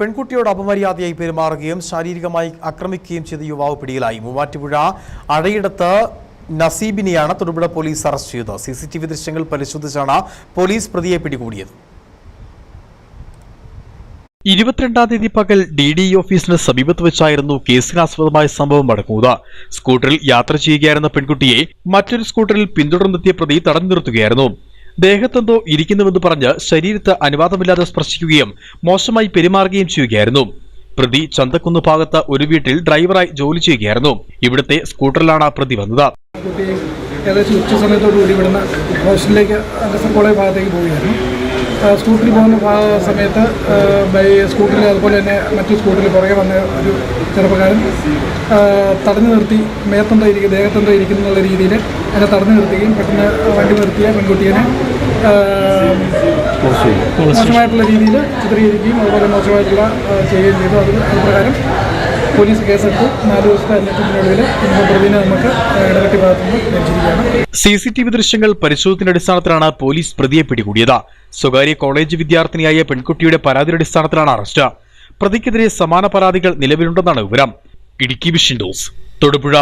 പെൺകുട്ടിയോട് അപമര്യാദയായി പെരുമാറുകയും ശാരീരികമായി ആക്രമിക്കുകയും ചെയ്ത യുവാവ് പിടിയിലായി. മൂവാറ്റുപുഴ അഴയിടത്ത് നസീബിനെയാണ് തൊടുപുഴ പോലീസ് അറസ്റ്റ് ചെയ്തത്. സി സി ടി വി ദൃശ്യങ്ങൾ പരിശോധിച്ചാണ് പോലീസ് പ്രതിയെ പിടികൂടിയത്. ഇരുപത്തിരണ്ടാം തീയതി പകൽ ഡി ഡി ഓഫീസിന് സമീപത്ത് വെച്ചായിരുന്നു കേസിനാസ്പദമായ സംഭവം നടക്കുന്നത് സ്കൂട്ടറിൽ യാത്ര ചെയ്യുകയായിരുന്ന പെൺകുട്ടിയെ മറ്റൊരു സ്കൂട്ടറിൽ പിന്തുടർന്നെത്തിയ പ്രതി തടഞ്ഞു നിർത്തുകയായിരുന്നു. ദേഹത്തെന്തോ ഇരിക്കുന്നുവെന്ന് പറഞ്ഞ് ശരീരത്ത് അനുവാദമില്ലാതെ സ്പർശിക്കുകയും മോശമായി പെരുമാറുകയും ചെയ്യുകയായിരുന്നു. പ്രതി ചന്തക്കുന്ന് ഭാഗത്ത് ഒരു വീട്ടിൽ ഡ്രൈവറായി ജോലി ചെയ്യുകയായിരുന്നു. ഇവിടുത്തെ സ്കൂട്ടറിലാണ് പ്രതി വന്നത്. ഏകദേശം ഉച്ച സമയത്തോടുകൂടി ഇവിടുന്ന് ഹോസ്റ്റലിലേക്ക് കോളേജ് ഭാഗത്തേക്ക് പോവുകയായിരുന്നു. സ്കൂട്ടറിൽ പോകുന്ന സമയത്ത് ബൈ സ്കൂട്ടറിൽ അതുപോലെ തന്നെ മറ്റു സ്കൂട്ടറിൽ പുറകെ വന്ന ഒരു ചെറുപ്പക്കാരൻ തടഞ്ഞു നിർത്തി മേത്തെന്തോ ഇരിക്കും ദേഹത്തെന്തോ ഇരിക്കുന്നു എന്നുള്ള രീതിയിൽ അതിനെ തടഞ്ഞു നിർത്തുകയും പെട്ടെന്ന് വണ്ടി നിർത്തിയ പെൺകുട്ടിയെ മോശമായിട്ടുള്ള രീതിയിൽ ചിത്രീകരിക്കുകയും അതുപോലെ മോശമായിട്ടുള്ള ചെയ്യുകയും ചെയ്തു. അത് അത് പ്രകാരം പോലീസ് കേസെടുത്ത്. നാല് ദിവസത്തെ അന്വേഷണത്തിനൊടുവിൽ പ്രതിനെ നമുക്ക് ഇടവെട്ടി ഭാഗത്തുനിന്ന് സി സി ടി വി ദൃശ്യങ്ങൾ പരിശോധനയുടെ അടിസ്ഥാനത്തിലാണ് പോലീസ് പ്രതിയെ പിടികൂടിയത്. സ്വകാര്യ കോളേജ് വിദ്യാർത്ഥിനിയായ പെൺകുട്ടിയുടെ പരാതിയുടെ അടിസ്ഥാനത്തിലാണ് അറസ്റ്റ്. പ്രതിക്കെതിരെ സമാന പരാതികൾ നിലവിലുണ്ടെന്നാണ് വിവരം. ഇടുക്കി വിഷൻ തൊടുപുഴ.